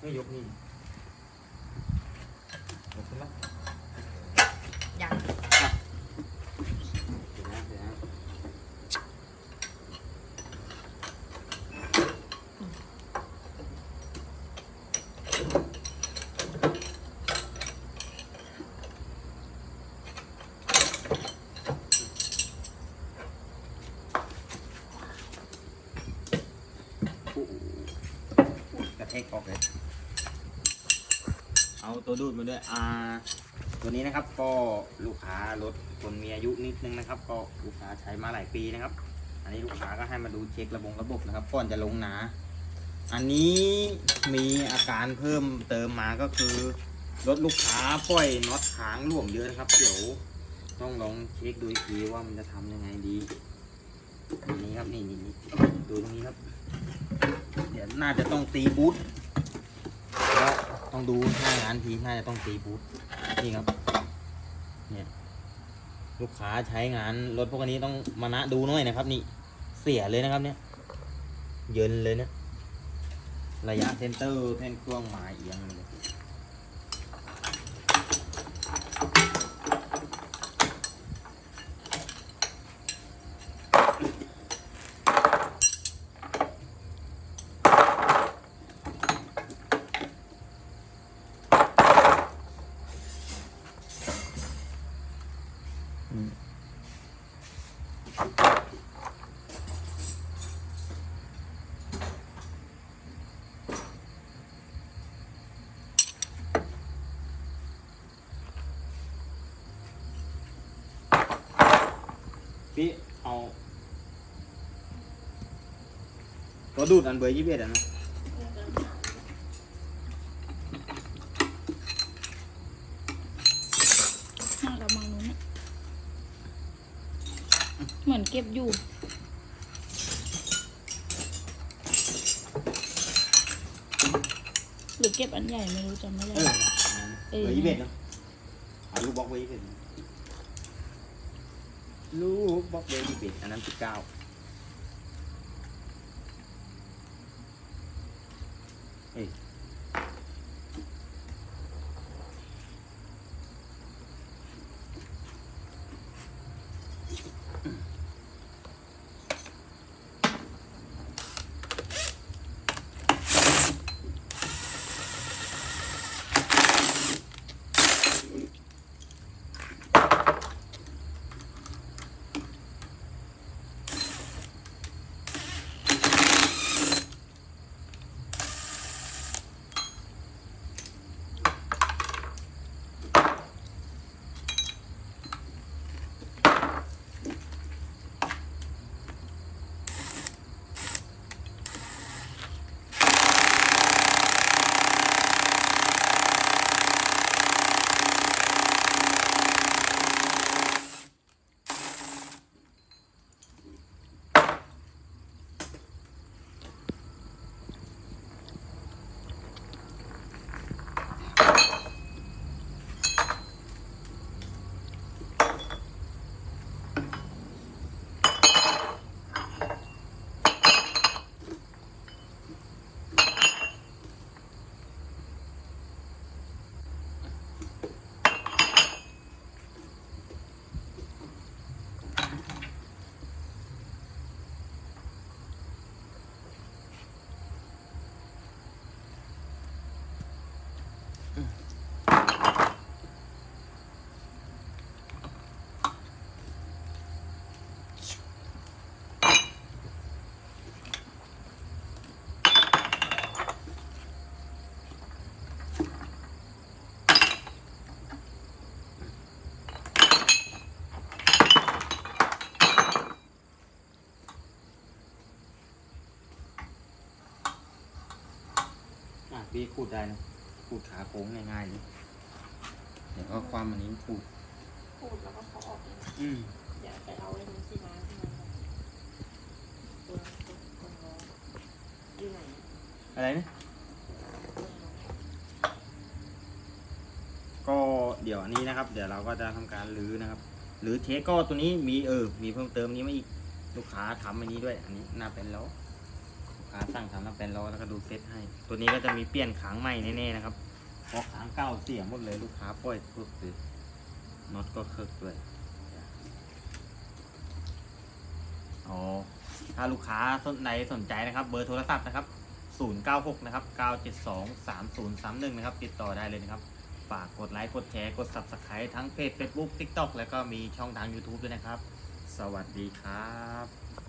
ไม่ยกนี่ยกขึ้นมายังเดี๋ยวนะเดี๋ยวนะโอ้โหกระเทกออกเลย เอาตัวดูดมาด้วยอ่าตัวนี้นะครับก็ลูกค้ารถคนมีอายุนิดนึงนะครับ ก็ลูกค้าใช้มาหลายปีนะครับ อันนี้ลูกค้าก็ให้มาดูเช็คระบบระบบนะครับก่อนจะลงหนา อันนี้มีอาการเพิ่มเติมมาก็คือรถลูกค้าปล่อยน็อตค้างหลวมเยอะนะครับเดี๋ยวต้องลองเช็คดูอีกทีว่ามันจะทำยังไงดีนี่ครับนี่นี่นี่ดูตรงนี้ครับ เดี๋ยวน่าจะต้องตีบูท ต้องดูหน้างานทีน่าจะต้องตีบูทนี่ครับ เนี่ย ลูกค้าใช้งานรถพวกนี้ต้องมานะดูหน่อยนะครับ นี่เสียเลยนะครับ เนี่ย เยินเลยเนะระยะเซนเตอร์แผ่นเครื่องหมายเอียงเลย พี่เอาตัวดูดอันเบอร์ยี่สิบเอ็ดอะนะห้างกระมังนู้นน่ะเหมือนเก็บอยู่ หรือเก็บอันใหญ่ไม่รู้จำไม่ได้ เออเออเบอร์ยี่สิบเอ็ดเนาะเอาลูกบล็อกเบอร์ยี่สิบเอ็ด ลูกบล็อกเบอร์ยี่สิบเอ็ดอันนั้นสิบเก้าเฮ้ย อะพี่ขูดได้นะขูดขาโค้งง่ายๆเลยเดี๋ยวก็ความอันนี้ขูดพูดแล้วก็เขาออกเองอืมเดี๋ยวไปเอาไอ้นี้สิมาที่มันตัวตัวตัวน้องอยู่ไหนอะอะไรนะก็เดี๋ยวอันนี้นะครับ เดี๋ยวเราก็จะทำการรื้อนะครับ หรือเทสก็ตัวนี้มีเออ มีเพิ่มเติมนี้มาอีกลูกค้าทำอันนี้ด้วย อันนี้น่าเป็นแล้ว กค้าสั่งทำน้ำเป็นล้อแล้วก็ดูเซตให้ ตัวนี้ก็จะมีเปลี่ยนขางใหม่แน่ๆนะครับเพราะขางเก่าเสียหมดเลยลูกค้าปล่อยสุดเลยน็อตก็เคิร์กด้วยอ๋อถ้าลูกค้าสนใดสนใจนะครับ เบอร์โทรศัพท์นะครับ 096 นะครับ 972 3031 นะครับ ติดต่อได้เลยนะครับ ฝากกดไลค์ กดแชร์ กด Subscribe ทั้งเพจ Facebook TikTok แล้วก็มีช่องทาง YouTube ด้วยนะครับ สวัสดีครับ